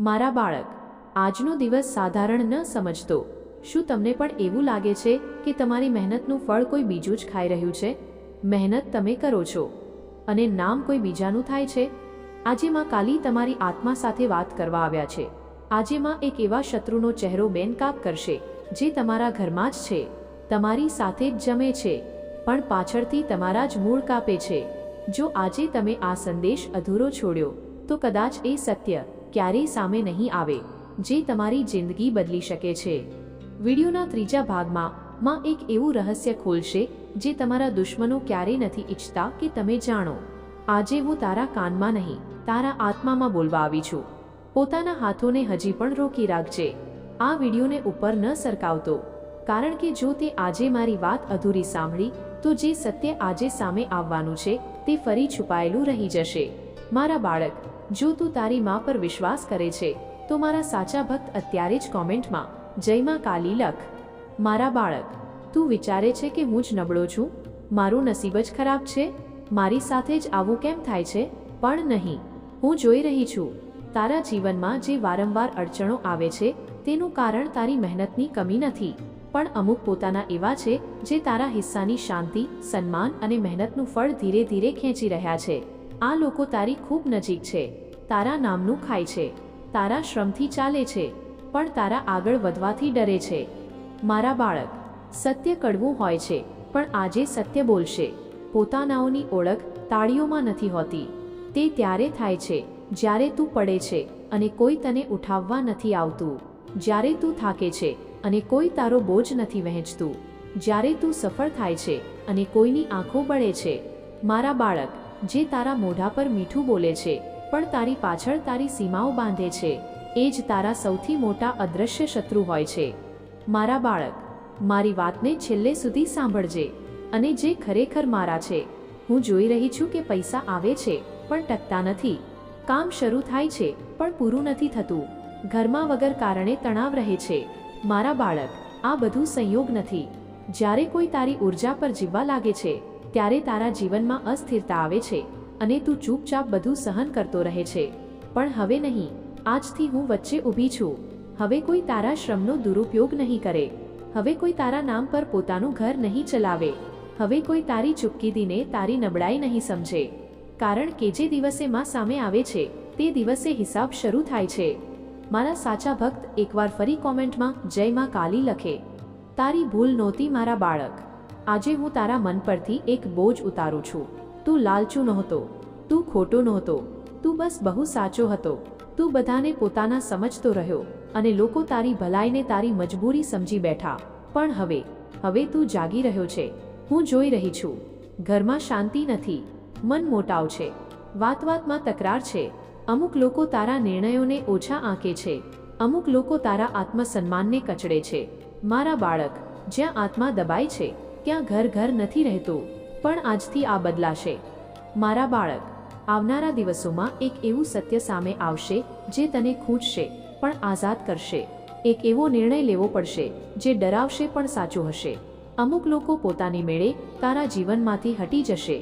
મારા બાળક, આજનો દિવસ સાધારણ ન સમજતો. શું તમને પણ એવું લાગે છે કે તમારી મહેનતનું ફળ કોઈ બીજું જ ખાઈ રહ્યું છે? મહેનત તમે કરો છો. અને નામ કોઈ બીજાનું થાય છે? આજે માં કાલી તમારી આત્મા સાથે વાત કરવા આવ્યા છે. આજે માં એક એવા શત્રુનો ચહેરો બેનકાપ કરશે, જે તમારા ઘરમાં જ છે. તમારી સાથે જ જમે છે, પણ પાછળથી તમારા જ મૂળ કાપે છે. જો આજે તમે આ સંદેશ અધૂરો છોડ્યો, તો કદાચ એ સત્ય ક્યારેય સામે નહીં આવે, જે તમારી જિંદગી બદલી શકે છે. વિડીયોના ત્રીજા ભાગમાં માં એક એવું રહસ્ય ખોલશે, જે તમારા દુશ્મનો ક્યારેય નથી ઈચ્છતા કે તમે જાણો. આજે હું તારા કાનમાં નહીં, તારા આત્મામાં બોલવા આવી છું. પોતાના હાથોને હજી પણ રોકી રાખજે. આ વિડીયોને ઉપર ન સરકાવતો, કારણ કે જો તે આજે મારી વાત અધૂરી સાંભળી, તો જે સત્ય આજે સામે આવવાનું છે, તે ફરી છુપાયેલું રહી જશે. મારા બાળક જો તું તારી માં પર વિશ્વાસ કરે છે, તો મારા સાચા ભક્ત અત્યારે જ કોમેન્ટમાં, જયમાં કાલી લખ. મારા બાળક, તું વિચારે છે કે હું જ નબળો છું? મારું નસીબ જ ખરાબ છે? મારી સાથે જ આવું કેમ થાય છે? પણ નહીં. હું જોઈ રહી છું. તારા જીવનમાં જે વારંવાર અડચણો આવે છે, તેનું કારણ તારી મહેનતની કમી નથી. પણ અમુક પોતાના એવા છે, જે તારા હિસ્સાની શાંતિ, સન્માન અને મહેનતનું ફળ ધીરે ધીરે ખેંચી રહ્યા છે. આ લોકો તારી ખૂબ નજીક છે. તારા નામનું ખાય છે. તારા શ્રમથી ચાલે છે. પણ તારા આગળ વધવાથી ડરે છે. મારા બાળક, સત્ય કડવું હોય છે, પણ આજે સત્ય બોલશે. પોતાનાઓની ઓળખ તાળીઓમાં નથી હોતી. તે ત્યારે થાય છે, જ્યારે તું પડે છે અને કોઈ તને ઉઠાવવા નથી આવતું. જ્યારે તું થાકે છે અને કોઈ તારો બોજ નથી વહેંચતું. જ્યારે તું સફળ થાય છે અને કોઈની આંખો બળે છે. મારા બાળક જે તારા મોઢા પર મીઠું બોલે છે, પણ તારી પાછળ તારી સીમાઓ બાંધે છે, એ જ તારા સૌથી મોટા અદૃશ્ય શત્રુ હોય છે. મારા બાળક, મારી વાતને છેલ્લે સુધી સાંભળજે, અને જે ખરેખર મારા છે, હું જોઈ રહી છું કે પૈસા આવે છે, પણ ટકતા નથી. કામ શરૂ થાય છે, પણ પૂરું નથી થતું. ઘરમાં વગર કારણે તણાવ રહે છે. મારા બાળક, આ બધું સંયોગ નથી. જ્યારે કોઈ તારી ઊર્જા પર જીવવા લાગે છે ત્યારે તારા જીવનમાં અસ્થિરતા આવે છે અને તું ચૂપચાપ બધું સહન કરતો રહે છે. પણ હવે નહીં, આજથી હું વચ્ચે ઊભી છું. હવે કોઈ તારા શ્રમનો દુરુપયોગ નહીં કરે. હવે કોઈ તારા નામ પર પોતાનું ઘર નહીં ચલાવે. હવે કોઈ તારી ચૂપકીદીને તારી નબળાઈ નહીં સમજે. કારણ કે જે દિવસે માં સામે આવે છે, તે દિવસે હિસાબ શરૂ થાય છે. મારા સાચા ભક્ત એકવાર ફરી કોમેન્ટમાં જય માં કાલી લખે. તારી ભૂલ નહોતી મારા બાળક. આજે હું તારા મન પરથી એક બોજ ઉતારું છું. તું લાલચું નહોતો. તું ખોટો નહોતો. તું બસ બહુ સાચો હતો. તું બધાને પોતાના સમજતો રહ્યો અને લોકો તારી ભલાઈને તારી મજબૂરી સમજી બેઠા. પણ હવે હવે તું જાગી રહ્યો છે. હું જોઈ રહી છું. ઘરમાં શાંતિ નથી. મન મોટાવ છે. વાત વાતમાં તકરાર છે. અમુક લોકો તારા નિર્ણયોને ઓછા આંકે છે. અમુક લોકો તારા આત્મસન્માનને કચડે છે. મારા બાળક, જ્યાં આત્મા દબાય છે ત્યાં ઘર ઘર નથી રહેતું, પણ આજથી આ બદલાશે. મારા બાળક, આવનારા દિવસોમાં એક એવું સત્ય સામે આવશે જે તને ખૂંચશે, પણ આઝાદ કરશે. એક એવો નિર્ણય લેવો પડશે જે ડરાવશે પણ સાચો હશે. અમુક લોકો પોતાની મેળે તારા જીવનમાંથી હટી જશે,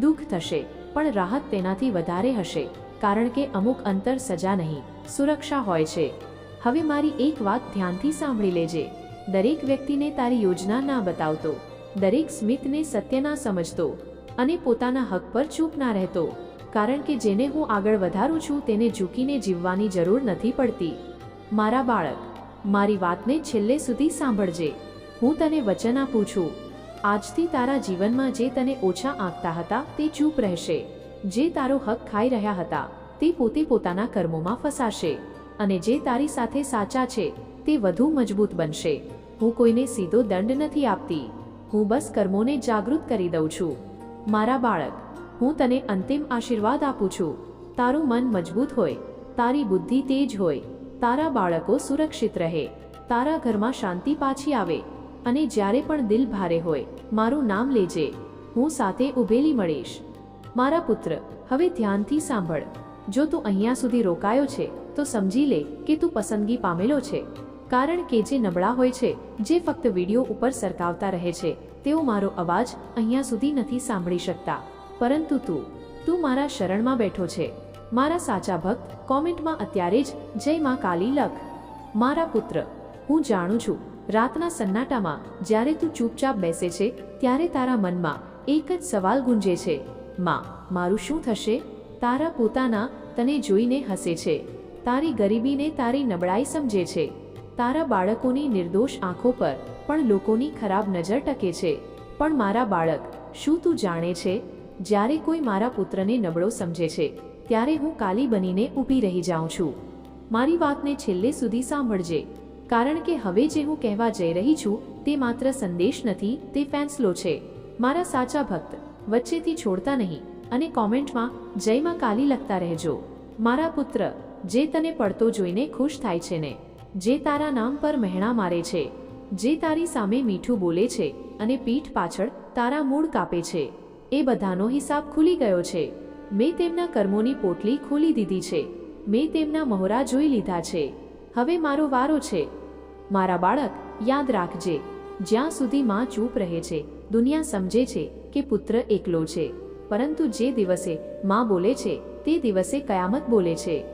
દુઃખ થશે, પણ રાહત તેનાથી વધારે હશે, કારણ કે અમુક અંતર સજા નહીં, સુરક્ષા હોય છે. હવે મારી એક વાત ધ્યાનથી સાંભળી લેજે. દરેક વ્યક્તિને તારી યોજના ના બતાવતો. દરેક સ્મિતને સત્ય ના સમજતો અને પોતાના હક પર ચૂપ ના રહેતો. કારણ કે જેને હું આગળ વધારું છું તેને ઝૂકીને જીવવાની જરૂર નથી પડતી. મારા બાળક, મારી વાતને છેલ્લે સુધી સાંભળજે. હું તને વચન આપું છું. આજથી તારા જીવનમાં જે તને ઓછા આંકતા હતા તે ચૂપ રહેશે. જે તારો હક ખાઈ રહ્યા હતા તે પોતે પોતાના કર્મોમાં ફસાશે. અને જે તારી સાથે સાચા છે તે વધુ મજબૂત બનશે. હું કોઈને સીધો દંડ નથી આપતી. હું બસ કર્મોને જાગૃત કરી દઉં છું. મારા બાળક, હું તને અંતિમ આશીર્વાદ આપું છું. તારું મન મજબૂત હોય, તારી બુદ્ધિ તેજ હોય, તારા બાળકો સુરક્ષિત રહે, તારા ઘરમાં શાંતિ પાછી આવે, અને જ્યારે પણ દિલ ભારે હોય, મારું નામ લેજે, હું સાથે ઊભેલી મળીશ. મારા પુત્ર, હવે ધ્યાનથી સાંભળ. જો તું અહીંયા સુધી રોકાયો છે, તો સમજી લે કે તું પસંદગી પામેલો છે. કારણ કે જે નબળા હોય છે, જે ફક્ત વીડિયો ઉપર સરકાવતા રહે છે, તેઓ મારો અવાજ અહીંયા સુધી નથી સાંભળી શકતા. પરંતુ તું તું મારા શરણમાં બેઠો છે. મારા સાચા ભક્ત, કોમેન્ટમાં અત્યારે જ, જય માં કાલી લખ. મારા પુત્ર, હું જાણું છું, રાતના સન્નાટામાં, જ્યારે તું ચૂપચાપ બેસે છે, ત્યારે તારા મનમાં એક જ સવાલ ગુંજે છે. માં, મારું શું થશે? તારા પોતાના તને જોઈને હસે છે. તારી ગરીબીને તારી નબળાઈ સમજે છે. તારા બાળકોની નિર્દોષ આંખો પર પણ લોકોની ખરાબ નજર ટકે છે. પણ મારા બાળક, શું તું જાણે છે? જ્યારે કોઈ મારા પુત્રને નબળો સમજે છે, ત્યારે હું કાલી બનીને ઊભી રહી જાઉં છું. મારી વાતને છેલ્લે સુધી સાંભળજે, કારણ કે હવે જે હું કહેવા જઈ રહી છું તે માત્ર સંદેશ નથી, તે ફેંસલો છે. મારા સાચા ભક્ત, વચ્ચેથી છોડતા નહીં, અને કોમેન્ટમાં, જયમાં કાલી લખતા રહેજો. મારા પુત્ર, જે તને પડતો જોઈને ખુશ થાય છે ને. જે તારા નામ પર મહેણા મારે છે, જે તારી સામે મીઠું બોલે છે અને પીઠ પાછળ તારા મૂળ કાપે છે, એ બધાનો હિસાબ ખુલી ગયો છે. મેં તેમના કર્મોની પોટલી ખોલી દીધી છે, મેં તેમના મહોરા જોઈ લીધા છે. હવે મારો વારો છે. મારા બાળક, યાદ રાખજે, જ્યાં સુધી માં ચૂપ રહે છે, દુનિયા સમજે છે કે પુત્ર એકલો છે, પરંતુ જે દિવસે માં બોલે છે, તે દિવસે કયામત બોલે છે.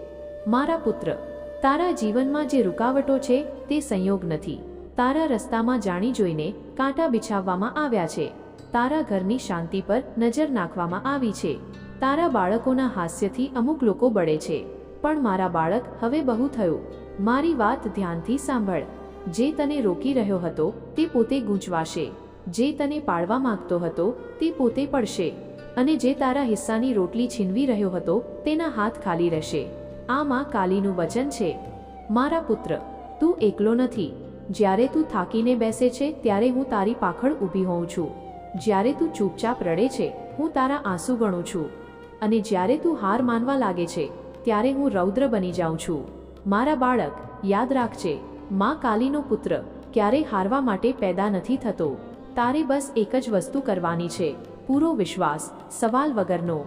મારા પુત્ર તારા જીવનમાં જે રૂકાવટો છે, તે સંયોગ નથી. તારા રસ્તામાં જાણી જોઈને કાંટા બિછાવવામાં આવ્યા છે. તારા ઘરની શાંતિ પર નજર નાખવામાં આવી છે. તારા બાળકોના હાસ્યથી અમુક લોકો બળે છે. પણ મારા બાળક, હવે બહુ થયું. મારી વાત ધ્યાનથી સાંભળ. જે તને રોકી રહ્યો હતો, તે પોતે ગૂંચવાશે. જે તને પાડવા માંગતો હતો, તે પોતે પડશે. અને જે તારા હિસ્સાની રોટલી છીનવી રહ્યો હતો, તેના હાથ ખાલી રહેશે. આ માં કાલીનું વચન છે, મારા પુત્ર, તું એકલો નથી. જ્યારે તું થાકીને બેસે છે, ત્યારે હું તારી પાખળ ઊભી હોઉં છું. જ્યારે તું ચૂપચાપ રડે છે, હું તારા આંસુ ગણું છું. અને જ્યારે તું હાર માનવા લાગે છે, ત્યારે હું રૌદ્ર બની જાઉં છું. મારા બાળક, યાદ રાખજે, માં કાલીનો પુત્ર ક્યારેય હારવા માટે પેદા નથી થતો. તારે બસ એક જ વસ્તુ કરવાની છે, પૂરો વિશ્વાસ, સવાલ વગરનો.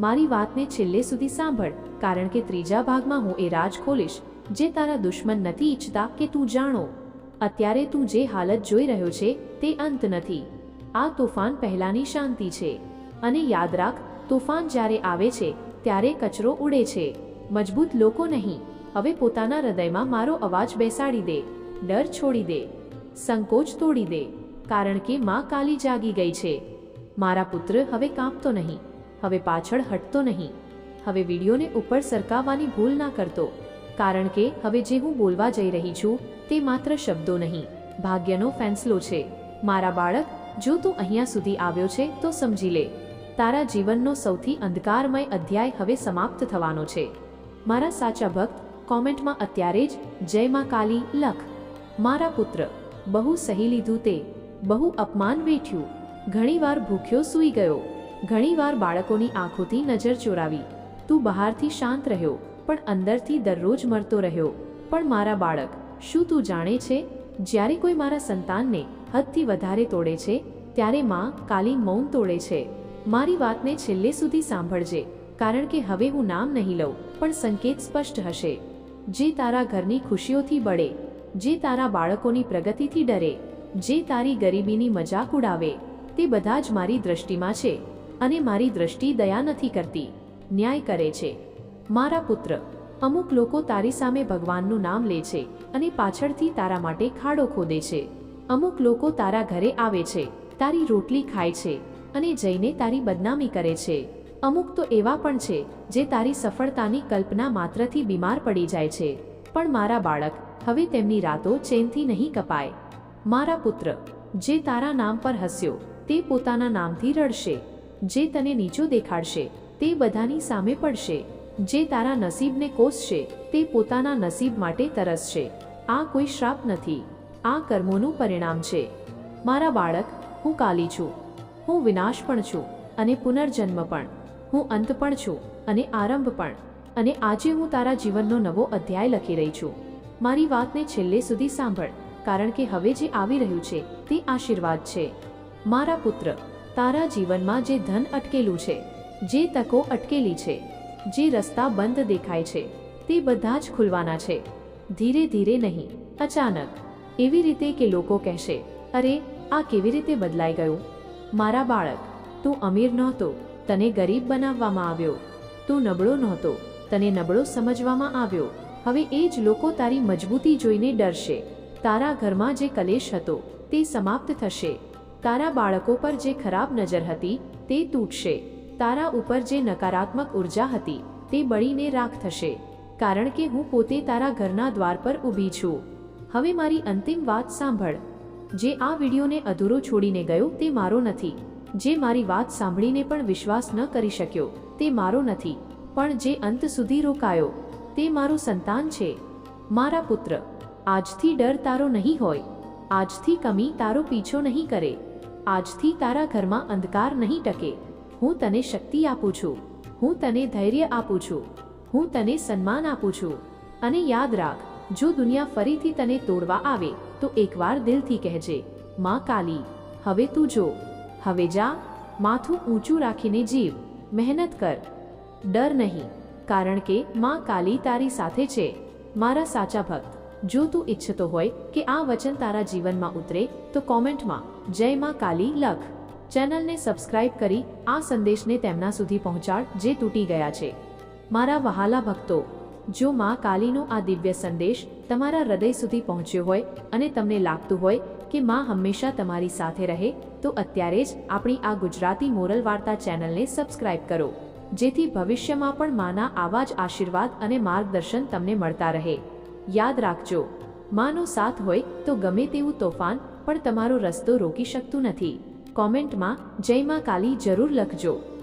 મારી વાતને છેલ્લે સુધી સાંભળ, કારણ કે ત્રીજા ભાગમાં હું એ રાજ ખોલીશ, જે તારા દુશ્મન નથી ઈચ્છતા કે તું જાણો. અત્યારે તું જે હાલત જોઈ રહ્યો છે, તે અંત નથી. આ તોફાન પહેલાની શાંતિ છે. અને યાદ રાખ, તોફાન જ્યારે આવે છે, ત્યારે કચરો ઉડે છે. મજબૂત લોકો નહીં. હવે પોતાના હૃદયમાં મારો અવાજ બેસાડી દે. ડર છોડી દે. સંકોચ તોડી દે. કારણ કે માં કાલી જાગી ગઈ છે. મારા પુત્ર હવે કાંપતો નહીં. હવે પાછળ હટતો નહીં. હવે વિડીયોને ઉપર સરકાવવાની ભૂલ ના કરતો. કારણ કે હવે જે હું બોલવા જઈ રહી છું, તે માત્ર શબ્દો નહીં. ભાગ્યનો ફેંસલો છે. મારા બાળક, જો તું અહીંયા સુધી આવ્યો છે, તો સમજી લે. તારા જીવનનો સૌથી અંધકારમય અધ્યાય હવે સમાપ્ત થવાનો છે. મારા સાચા ભક્ત, કોમેન્ટમાં અત્યારે જ, જય માં કાલી, લખ. મારા પુત્ર, બહુ સહી લીધું તે. બહુ અપમાન વેઠ્યું. ઘણીવાર ભૂખ્યો સૂઈ ગયો. ઘણીવાર બાળકોની આંખોથી નજર ચોરાવી, તું બહારથી શાંત રહ્યો, પણ અંદરથી દરરોજ મરતો રહ્યો. પણ મારા બાળક, શું તું જાણે છે, જ્યારે કોઈ મારા સંતાનને હદથી વધારે તોડે છે, ત્યારે માં કાલી મૌન તોડે છે. મારી વાતને છેલ્લે સુધી સાંભળજે, કારણ કે હવે હું નામ નહીં લઉં, પણ સંકેત સ્પષ્ટ હશે. જે તારા ઘરની ખુશીઓથી બળે, જે તારા બાળકોની પ્રગતિથી ડરે, જે તારી ગરીબીની મજાક ઉડાવે, તે બધા જ મારી દ્રષ્ટિમાં છે. અને મારી દ્રષ્ટિ દયા નથી કરતી. ન્યાય કરે છે. મારા પુત્ર, અમુક લોકો તારી સામે ભગવાનનું નામ લે છે અને પાછળથી તારા માટે ખાડો ખોદે છે. અમુક લોકો તારા ઘરે આવે છે, તારી રોટલી ખાય છે અને જઈને તારી બદનામી કરે છે. અમુક તો એવા પણ છે જે તારી સફળતાની કલ્પના માત્રથી બીમાર પડી જાય છે. પણ મારા બાળક, હવે તેમની રાતો ચેનથી નહીં કપાય. મારા પુત્ર, જે તારા નામ પર હસ્યો, તે પોતાના નામથી રડશે. જે તને નીચું દેખાડશે, તે બધાની સામે પડશે. જે તારા નસીબને કોસશે, તે પોતાના નસીબ માટે તરસશે. આ કોઈ શ્રાપ નથી. આ કર્મોનું પરિણામ છે. મારા બાળક, હું કાલી છું. હું વિનાશ પણ છું અને પુનર્જન્મ પણ. હું અંત પણ છું અને આરંભ પણ. અને આજે હું તારા જીવનનો નવો અધ્યાય લખી રહી છું. મારી વાતને છેલ્લે સુધી સાંભળ, કારણ કે હવે જે આવી રહ્યું છે, તે આશીર્વાદ છે. મારા પુત્ર તારા જીવનમાં જે ધન અટકેલું છે, જે તકો અટકેલી છે, જે રસ્તા બંધ દેખાય છે, તે બધા જ ખુલવાના છે. ધીરે ધીરે નહીં, અચાનક. એવી રીતે કે લોકો કહેશે, અરે, આ કેવી રીતે બદલાઈ ગયું? મારા બાળક, તું અમીર નહોતો, તને ગરીબ બનાવવામાં આવ્યો. તું નબળો નહોતો, તને નબળો સમજવામાં આવ્યો. હવે એ જ લોકો તારી મજબૂતી જોઈને ડરશે. તારા ઘરમાં જે કલેશ હતો, તે સમાપ્ત થશે. તારા બાળકો પર જે ખરાબ નજર હતી, તે તૂટશે. તારા ઉપર જે નકારાત્મક ઊર્જા હતી, તે બળીને રાખ થશે. કારણ કે હું પોતે તારા ઘરના દ્વાર પર ઊભી છું. હવે મારી અંતિમ વાત સાંભળ. જે આ વિડીયોને અધૂરો છોડીને ગયો, તે મારો નથી. જે મારી વાત સાંભળીને પણ વિશ્વાસ ન કરી શક્યો, તે મારો નથી. પણ જે અંત સુધી રોકાયો, તે મારું સંતાન છે. મારા પુત્ર, આજથી ડર તારો નહીં હોય. આજથી કમી તારો પીછો નહીં કરે. આજથી તારા ઘરમાં અંધકાર નહીં ટકે. હું તને શક્તિ આપું છું. હું તને ધૈર્ય આપું છું. હું તને સન્માન આપું છું. અને યાદ રાખ, જો દુનિયા ફરીથી તને તોડવા આવે, તો એકવાર દિલથી કહેજે, માં કાલી, હવે તું જો. હવે જા. માથું ઊંચું રાખીને જીવ. મહેનત કર. ડર નહીં, કારણ કે માં કાલી તારી સાથે છે. મારા સાચા ભક્ત. જો તું ઈચ્છતો હોય કે આ વચન તારા જીવનમાં ઉતરે, તો કોમેન્ટમાં જય માં કાલી લખ. ચેનલને સબસ્ક્રાઇબ કરી આ સંદેશને તેમના સુધી પહોંચાડ જે તૂટી ગયા છે. મારા વહાલા ભક્તો, જો માં કાલીનો આ દિવ્ય સંદેશ તમારા હૃદય સુધી પહોંચ્યો હોય અને તમને લાગતું હોય કે માં હંમેશા તમારી સાથે રહે, તો અત્યારે જ આપણી આ ગુજરાતી મોરલ વાર્તા ચેનલને સબસ્ક્રાઇબ કરો. જેથી ભવિષ્યમાં પણ માના આવા જ આશીર્વાદ અને માર્ગદર્શન તમને મળતા રહે. યાદ રાખજો, માનો સાથ હોય તો ગમે તેવું તોફાન પણ તમારો રસ્તો રોકી શકતું નથી. કોમેન્ટમાં જય માં કાલી જરૂર લખજો.